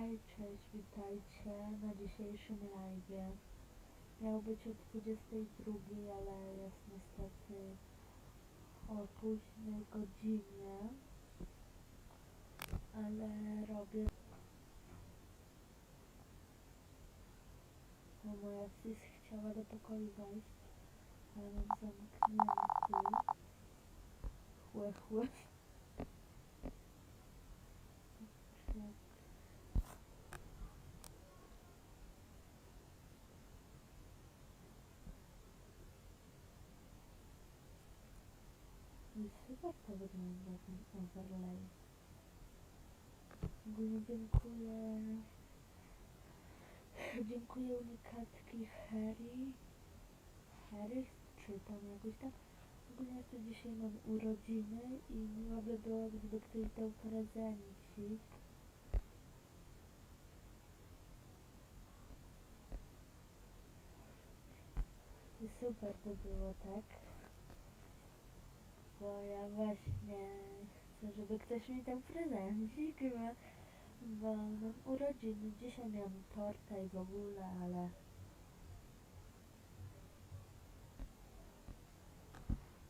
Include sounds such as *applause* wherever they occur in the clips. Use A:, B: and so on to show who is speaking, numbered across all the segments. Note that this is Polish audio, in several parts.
A: Hej, cześć, witajcie na dzisiejszym live. Miał być o 22, ale jest niestety o późnej godzinie. Ale robię... No moja sis chciała do pokoju wejść, ale mam zamknięty. Chłe, chłe. Jak Super to wygląda ten overlay. Ogólnie dziękuję. Dziękuję unikatki Harry. Harry, czy tam jakoś tak. Ogólnie to dzisiaj mam urodziny i miło by było, gdyby ktoś dał prezencik. Super to było, tak? Właśnie chcę, żeby ktoś mi dał prezencik, bo, bo mam urodziny. Dzisiaj miałam torta i w ogóle, ale...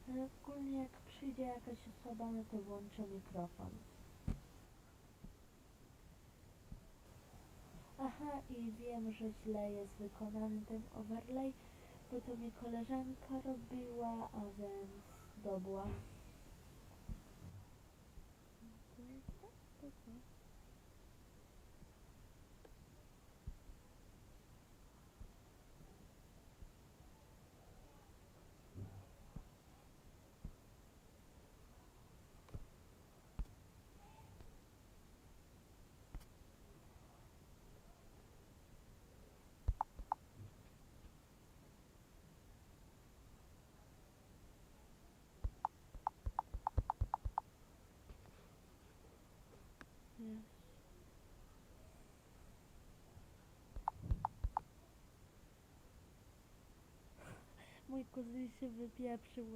A: Ale ogólnie jak przyjdzie jakaś osoba, no to włączę mikrofon. Aha, i wiem, że źle jest wykonany ten overlay, bo to mi koleżanka robiła, a więc dobła. Mój kuzyn się wypieprzył.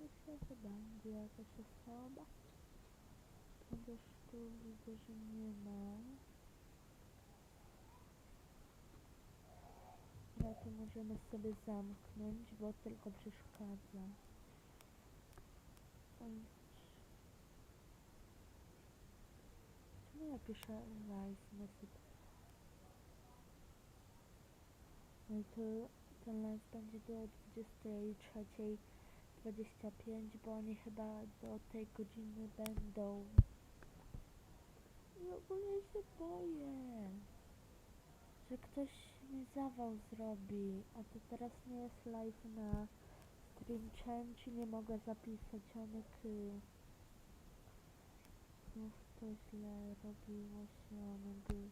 A: Myślę, że będzie jakaś osoba. Chociaż tu widzę, że nie ma. Ale to możemy sobie zamknąć, bo tylko przeszkadza. Czemu ja piszę live message? No to ten live będzie do 23.25, bo oni chyba do tej godziny będą. I ogólnie się boję, że ktoś mi zawał zrobi, a to teraz nie jest live na stream change nie mogę zapisać onyky. Znów to źle robiło się onyky.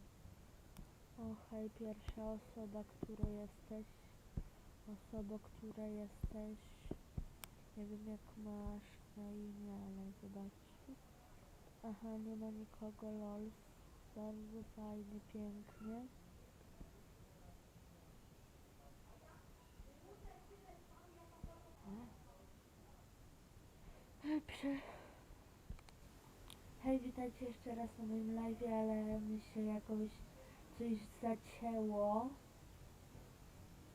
A: O hej, pierwsza osoba, która jesteś. Osoba, która jesteś. Nie wiem jak masz na imię, ale zobaczcie. Aha, nie ma nikogo, lol. Bardzo fajnie, pięknie. Prze... Hej, witajcie jeszcze raz na moim live, ale mi się jakoś coś zacięło.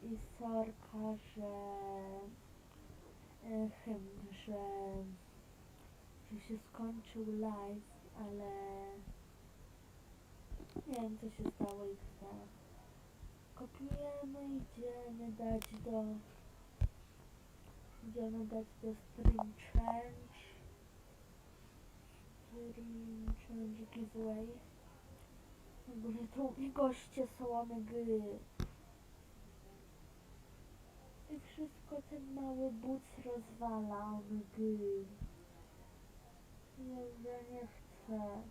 A: I sorka, że... e, Chem, że... Że się skończył live, ale... Nie wiem co się stało i chcę. Kopiujemy, idziemy dać do... Idziemy dać do stream. Change giveaway. U mnie goście są gry. I wszystko ten mały buc rozwala one gry. Jezu, ja nie chcę.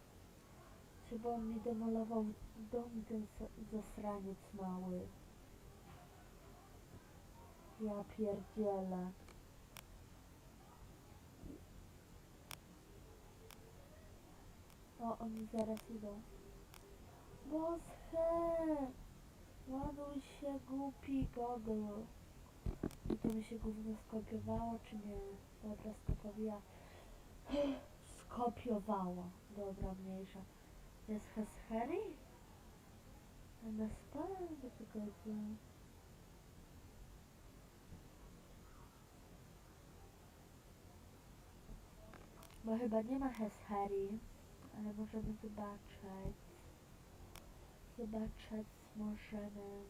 A: Trzeba on mi demolował dom ten zasraniec mały. Ja pierdzielę. O, oni zaraz idą. Boże! Ładuj się, głupi Google. I to mi się gówno skopiowało, czy nie? Dobra, skopiowa. Skopiowało. Dobra, mniejsza. Jest Heshery? MSP? Poczekajcie. Bo chyba nie ma Heshery, ale możemy zobaczyć. Zobaczyć możemy.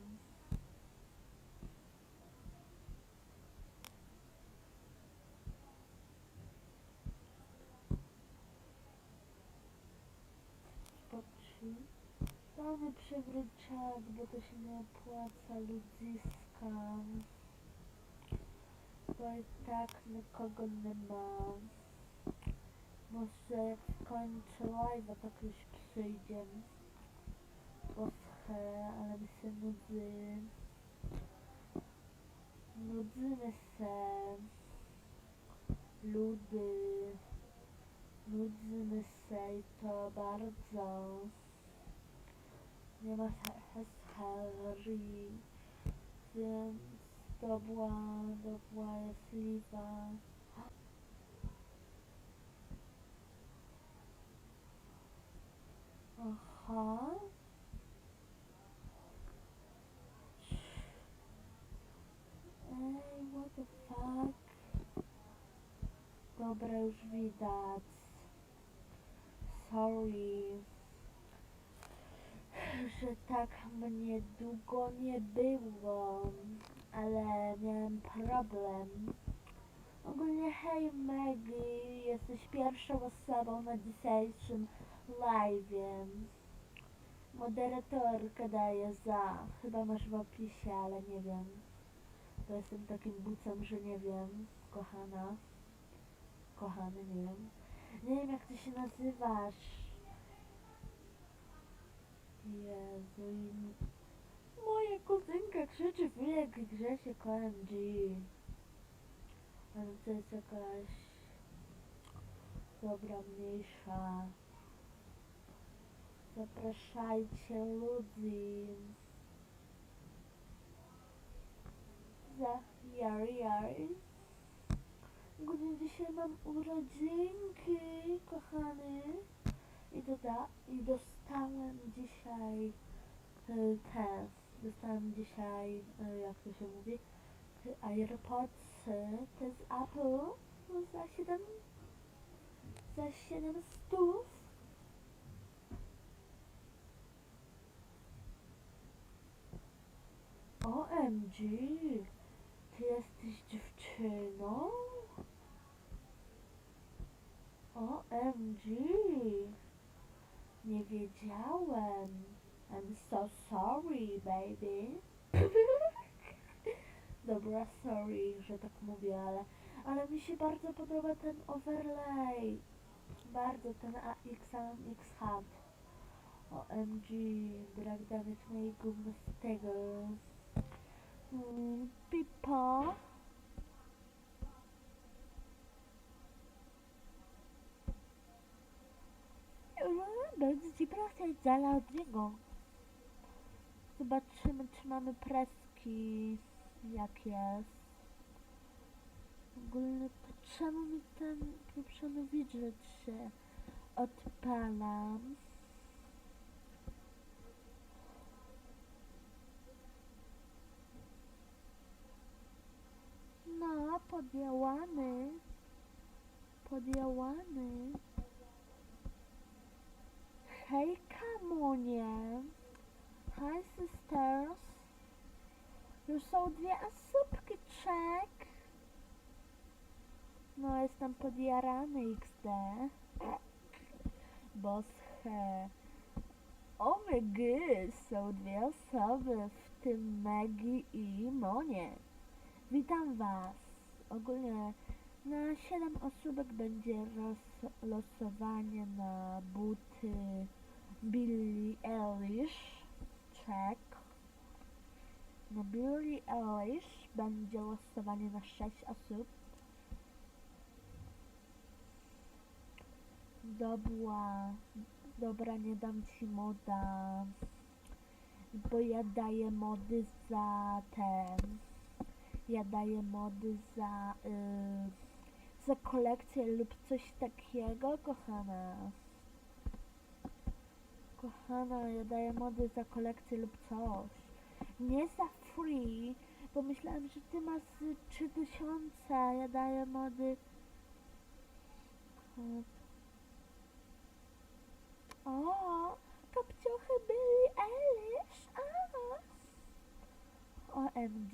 A: Damy przywróć bo to się nie opłaca ludziska. Bo i tak nikogo nie ma. Może jak skończę live'a, tak już przyjdzie. Boże, ale mi się nudzy. Nudzimy się. Ludy. Nudzimy się i to bardzo. Nie ma Harry, więc to była, to była jest liwa. Aha. Ej, what the fuck? Dobra, już widać. Sorry, że tak mnie długo nie było, ale miałem problem. Ogólnie hej Maggie, jesteś pierwszą osobą na dzisiejszym live'ie. Moderatorka daje za, chyba masz w opisie, ale nie wiem. Bo jestem takim bucem, że nie wiem, kochana. Kochany, nie wiem. Nie wiem jak ty się nazywasz. Jezu, i moja kuzynka krzyczy wiek Grzesiek OMG. Ale to jest jakaś... Dobra, mniejsza. Zapraszajcie ludzi. Za jary jary. Ogólnie dzisiaj mam urodzinki, kochany. I, doda I dostałem dzisiaj y, te, dostałem dzisiaj, y, jak to się mówi, AirPods, te z Apple za 7, za 7 stów. OMG, ty jesteś dziewczyną? OMG. Nie wiedziałem. I'm so sorry, baby. *laughs* Dobra, sorry, że tak mówię, ale, ale mi się bardzo podoba ten overlay. Bardzo ten AXX Hub. OMG, brak mojej gówno z tego. Mm, Pipa. Będzie ci prosić zala od niego. Zobaczymy, czy mamy preski. Jak jest. Ogólnie to czemu mi ten pieprzony widget się odpala? No, podjałany. Podjałany. Hej, Kamonie. Hi, sisters. Już są dwie osóbki, check. No, jestem podjarany XD. Bosche. OMG, są dwie osoby, w tym Maggie i Monie. Witam was. Ogólnie na 7 osóbek będzie roz, losowanie na buty Billie Eilish. Check. Na Billie Eilish będzie losowanie na 6 osób. Dobra. Dobra, nie dam ci moda. Bo ja daję mody za ten. Ja daję mody za. Y, za kolekcję lub coś takiego, kochana. Kochana, ja daję mody za kolekcję lub coś. Nie za free, bo myślałam, że ty masz z 3000, a ja daję mody. O, kapciochy byli Eilish, a. OMG.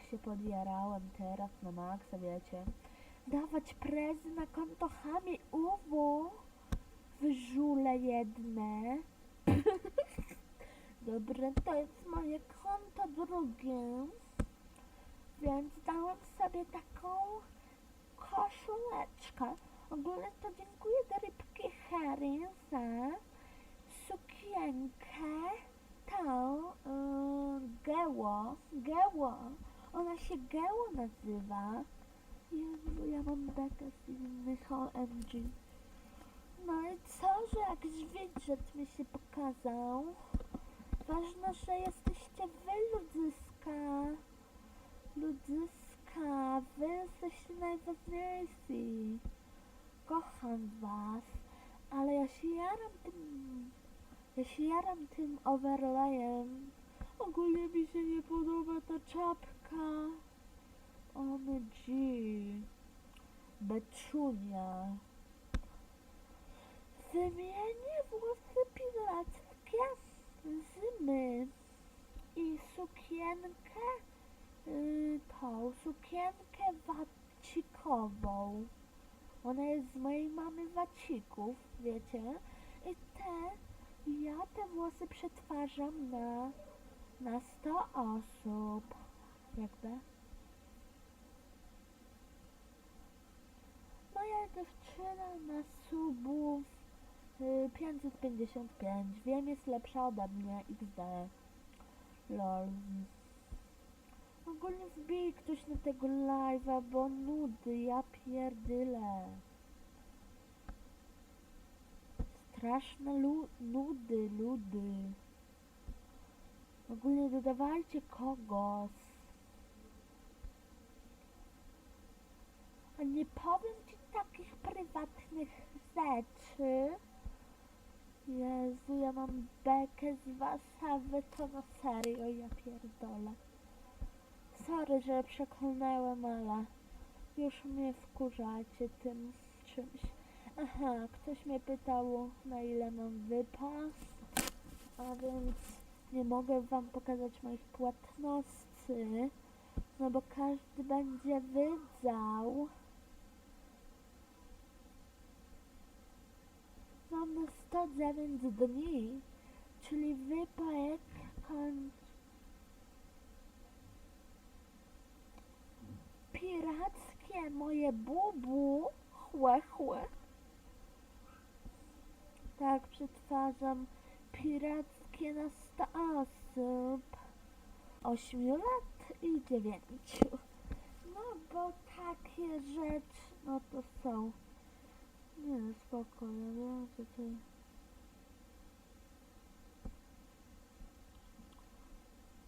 A: Się podjarałem teraz na maksa, wiecie. Dawać prezy na konto Hami UW. Wyżule jedne. *laughs* Dobra, to jest moje konto drugie. Więc dałam sobie taką koszuleczkę. Ogólnie to dziękuję do rybki Harry za sukienkę tą yy, geło, geło. Ona się geło nazywa. Jezu, ja mam bekę z innych OMG. No i co, że jakiś widget mi się pokazał. Ważne, że jesteście wy, ludziska. Ludziska, wy jesteście najważniejsi. Kocham was, ale ja się jaram tym, ja się jaram tym overlayem. Ogólnie mi się nie czapka. OMG. Beczunia. Wymienię włosy pirackie zimy i sukienkę, yy, tą sukienkę wacikową. Ona jest z mojej mamy wacików, wiecie? I te, ja te włosy przetwarzam na, na 100 osób. Jakby. Moja dziewczyna ma subów y, 555. Wiem, jest lepsza ode mnie. XD. Lol. Ogólnie wbij ktoś na tego live'a, bo nudy, ja pierdyle. Straszne lu nudy, ludy. Ogólnie dodawajcie kogoś. Nie powiem ci takich prywatnych rzeczy. Jezu, ja mam bekę z was, a wy to na serio, ja pierdolę. Sorry, że przekonałem, ale już mnie wkurzacie tym czymś. Aha, ktoś mnie pytał, na ile mam wypas, a więc nie mogę wam pokazać moich płatności, no bo każdy będzie wiedział. Mam na 109 dni, czyli wypłek kończy pirackie moje bubu, chłe, chłe. Tak, przetwarzam pirackie na 100 osób. 8 lat i 9. No bo takie rzeczy, no to są. Nie, spoko, ja wiem, to...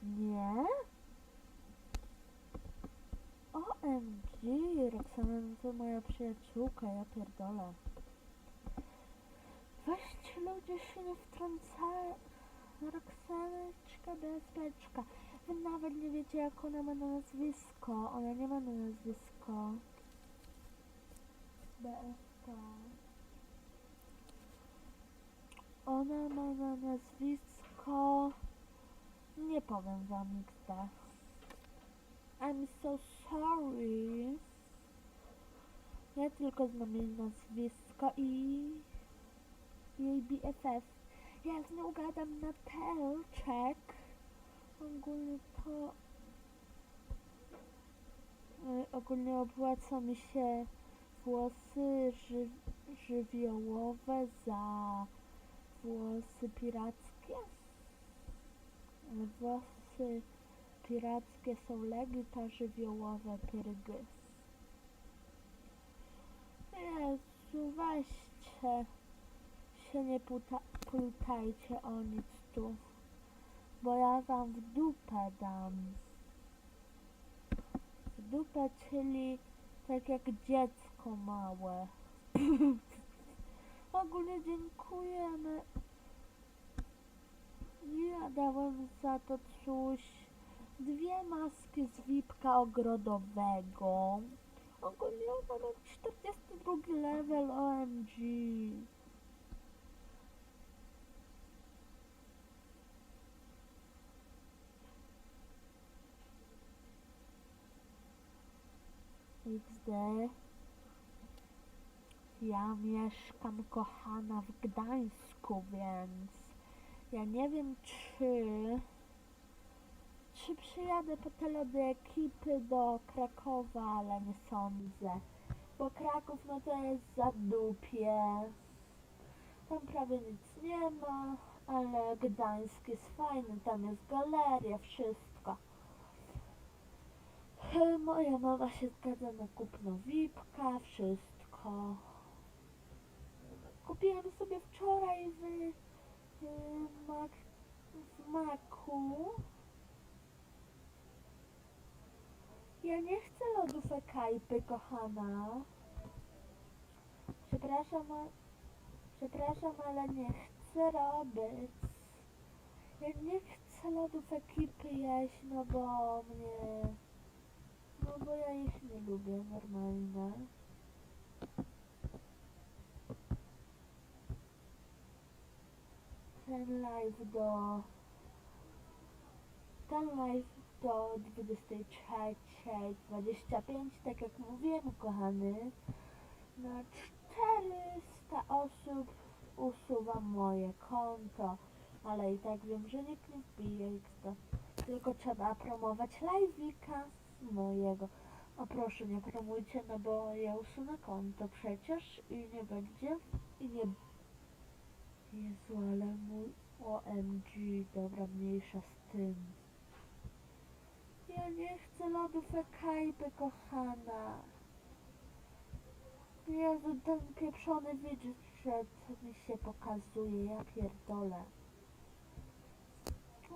A: Nie? OMG, Roxana to moja przyjaciółka, ja pierdolę. Weźcie ludzie się nie wtrącają. Roxaneczka, bezpieczka. Wy nawet nie wiecie jak ona ma na nazwisko. Ona nie ma na nazwisko. Ona ma na nazwisko... Nie powiem wam XD. I'm so sorry. Ja tylko znam jej nazwisko i jej BFF. Ja z nią gadam na telczek. Ogólnie to... y, Ogólnie opłaca mi się włosy ży żywiołowe za włosy pirackie. Włosy pirackie są legita żywiołowe pyrgy. Jezu, weźcie. się nie puta, o nic tu, bo ja wam w dupę dam. W dupę, czyli tak jak dziecko małe. *laughs* Ogólnie dziękujemy. Ja dałem za to coś. Dwie maski z wipka ogrodowego. Ogólnie ona ma 42 level OMG. XD. Ja mieszkam kochana w Gdańsku, więc ja nie wiem czy czy przyjadę po te lody ekipy do Krakowa, ale nie sądzę. Bo Kraków no to jest za dupie. Tam prawie nic nie ma, ale Gdańsk jest fajny, tam jest galeria, wszystko. Moja mama się zgadza na kupno VIP-ka, wszystko. Kupiłam sobie wczoraj w, w, Mac. Ja nie chcę lodów ekajpy, kochana. Przepraszam, przepraszam, ale nie chcę robić. Ja nie chcę lodów ekipy jeść, no bo mnie... No bo ja ich nie lubię, normalne. Ten live do... Ten live do 23.25, tak jak mówiłem, kochany. Na 400 osób usuwam moje konto, ale i tak wiem, że nikt nie wbije XD. Tylko trzeba promować live'ika mojego. A proszę, nie promujcie, no bo ja usunę konto przecież i nie będzie, i nie... Jezu, ale mój OMG, dobra, mniejsza z tym. Ja nie chcę lodów ekajpy, kochana. Jezu, ten pieprzony widget mi się pokazuje, ja pierdolę.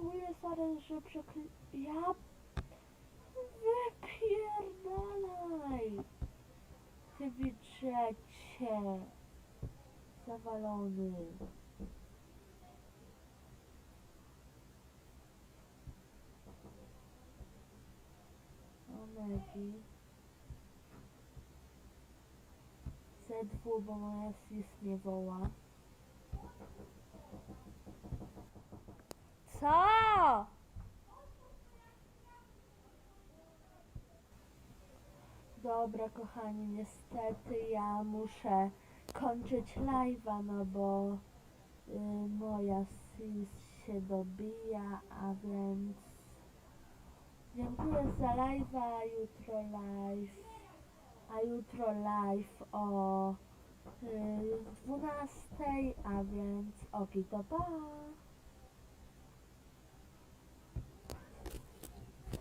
A: Mówię sorry, że przekli... Ja... Wypierdalaj! Ty widżecie! Zawalony. Megi. Z2, bo moja sis mnie woła. Co? Dobra, kochani, niestety ja muszę kończyć live'a, no bo y, moja sis się dobija, a więc dziękuję za live'a, jutro live, a jutro live o y, 12, a więc oki to pa!